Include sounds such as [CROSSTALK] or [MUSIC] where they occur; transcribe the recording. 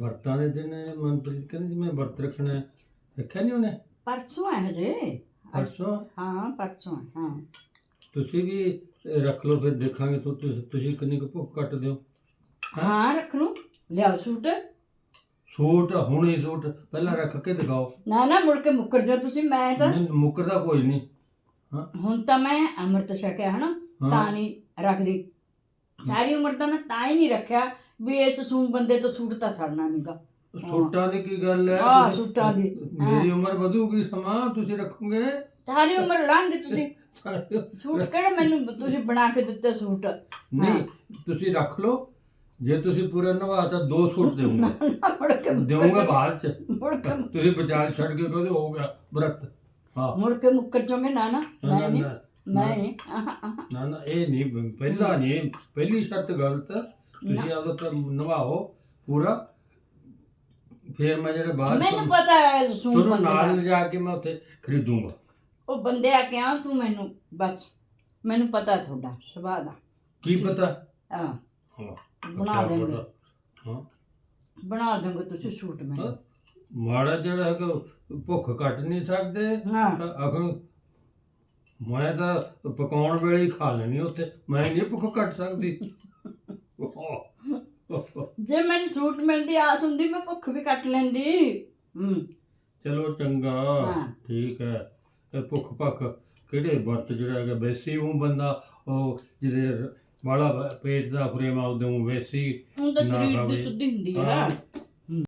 ਵਰਤਾਂ ਦੇ ਦਿਨ ਮਨਪ੍ਰੀਤ ਕਹਿੰਦੀ ਸੀ ਮੈਂ ਵਰਤ ਰੱਖਣਾ ਹੈ। ਰੱਖਿਆ ਨਹੀਂ ਉਹਨੇ? ਪਰਸੋਂ ਹੈ ਹਜੇ। ਪਰਸੋਂ? ਹਾਂ ਪਰਸੋਂ ਹੈ, ਹਾਂ। ਤੁਸੀਂ ਵੀ ਅਹ, ਰੱਖ ਲਓ ਫਿਰ ਦੇਖਾਂਗੇ ਤੁ- ਤੁ- ਤੁਸੀਂ ਕਿੰਨੀ ਕੁ ਭੁੱਖ ਕੱਟ ਦਿਓ ਹਾਂ? ਰੱਖ ਲੂ ਲਿਆਓ ਸੂਟ। ਸੂਟ ਹੁਣੇ ਸੂਟ ਪਹਿਲਾਂ ਰੱਖ ਕੇ ਦਿਖਾਓ। ਨਾ ਨਾ ਮੁੜ ਕੇ ਮੁੱਕਰ ਜਾ ਤੁਸੀਂ ਮੈਂ ਤਾਂ ਨਹੀਂ ਮੁੱਕਰਦਾ ਕੋਈ ਨਹੀਂ। ਹੁਣ ਤਾਂ ਮੈਂ ਅੰਮ੍ਰਿਤ ਛਕਿਆ ਹਨਾ ਤਾਂ ਹਾਂ ਨਹੀਂ ਰੱਖਦੀ। ਸਾਰੀ ਉਮਰ ਤਾਂ ਮੈਂ ਤਾਂ ਹੀ ਨਹੀਂ ਰੱਖਿਆ ਵੀ ਇਸ ਸੂਮ ਬੰਦੇ ਤੋਂ ਸੂਟ ਤਾਂ ਸਰਨਾ ਨਹੀਂਗਾ। ਸੂਟਾਂ ਦੀ ਕੀ ਗੱਲ ਹੈ? ਹਾਂ, ਸੂਟਾਂ ਦੀ। ਮੇਰੀ ਉਮਰ ਵਧੂਗੀ ਸਮਾਂ ਤੁਸੀਂ ਰੱਖੋਗੇ? ਸਾਰੀ ਉਮਰ ਲੰਘ ਗਈ ਤੁਸੀਂ। [LAUGHS] ਸਾਰੇ- ਸੂਟ ਕਿਹੜਾ ਮੈਨੂੰ ਤੁਸੀਂ ਬਣਾ ਕੇ ਦਿੱਤੇ ਸੂਟ? ਨਹੀਂ ਤੁਸੀਂ ਰੱਖ ਲਓ। ਜੇ ਤੁਸੀਂ ਪੂਰਾ ਨਵਾ ਤਾਂ ਦੋ ਸੂਟ ਦੇਵਾਂਗਾ ਮੁੜ ਕੇ ਦੇਵਾਂਗਾ। ਬਾਅਦ ਚ। ਮੁੜ ਕੇ ਤੁਸੀਂ ਵਿਚਾਰ ਛੱਡ ਕੇ ਕਹਦੇ ਹੋ ਗਿਆ ਵਰਤ ਹਾਂ। ਮੁੜ ਕੇ ਮੁੱਕਰ ਜਾਓਗੇ ਨਾ ਨਾ। ਨਾ ਮੈਂ ਨਹੀਂ ਨਾ। ਨਹੀਂ ਨਾ। ਨਾ ਇਹ ਨਹੀਂ ਪਹਿਲਾ ਨਹੀਂ ਪਹਿਲੀ ਸ਼ਰਤ ਗਲਤ ਤੁਸੀਂ ਆਪਦਾ ਤਾਂ ਨਵਾਓ ਪੂਰਾ। ਫਿਰ ਮੈਂ ਜਿਹੜੇ ਬਾਅਦ ਮੈਨੂੰ ਪਤਾ ਹੈ ਸੂਮ ਤੁਹਾਨੂੰ ਨਾਲ ਲਿਜਾ ਕੇ ਮੈਂ ਉੱਥੇ ਖਰੀਦੂੰਗਾ। ਉਹ ਬੰਦੇ ਆ ਕੇ ਆ ਤੂੰ ਮੈਨੂੰ ਬਸ। ਮੈਨੂੰ ਪਤਾ ਤੁਹਾਡਾ ਸੁਭਾਅ ਦਾ। ਕੀ ਪਤਾ? ਹਾਂ। ਹਾਂ ਬਣਾ ਦੇਂਗੇ। ਹਾਂ। ਬਣਾ ਦੇਂਗੇ ਤੁਸੀਂ ਸੂਟ ਹਾਂ। ਮੈਨੂੰ ਮਾੜਾ ਜਿਹੜਾ ਹੈਗਾ ਭੁੱਖ ਕੱਟ ਨਹੀਂ ਸਕਦੇ। ਹਾਂ। ਅਖਣ ਮੈਂ ਤਾਂ ਪਕਾਉਣ ਵੇਲੇ ਹੀ ਖਾ ਲੈਣੀ ਉੱਥੇ। ਮੈਂ ਨਹੀਂ ਭੁੱਖ ਕੱਟ ਸਕਦੀ। ਜੇ ਮੈਨੂੰ ਸੂਟ ਮਿਲਦੀ ਆਸ ਹੁੰਦੀ ਮੈਂ ਭੁੱਖ ਵੀ ਕੱਟ ਲੈਂਦੀ। ਹੂੰ। ਚਲੋ ਚੰਗਾ। ਹਾਂ। ਠੀਕ ਹੈ। ਇਹ ਭੁੱਖ ਭੱਖ ਕਿਹੜੇ ਵਰਤ ਜਿਹੜਾ ਹੈਗਾ ਵੈਸੀ ਉਹ ਬੰਦਾ ਉਹ ਜਿਹਦੇ ਬਾਲਾ ਪੇਟ ਦਾ ਫਰੇਮ ਆ ਉਹਦੇ ਵੈਸੀ ਹੁਣ ਤਾਂ ਨਾ ਸਰੀਰ ਖਾਵੇ। ਦੀ ਸੁੱਧੀ ਹੁੰਦੀ ਹਾਂ।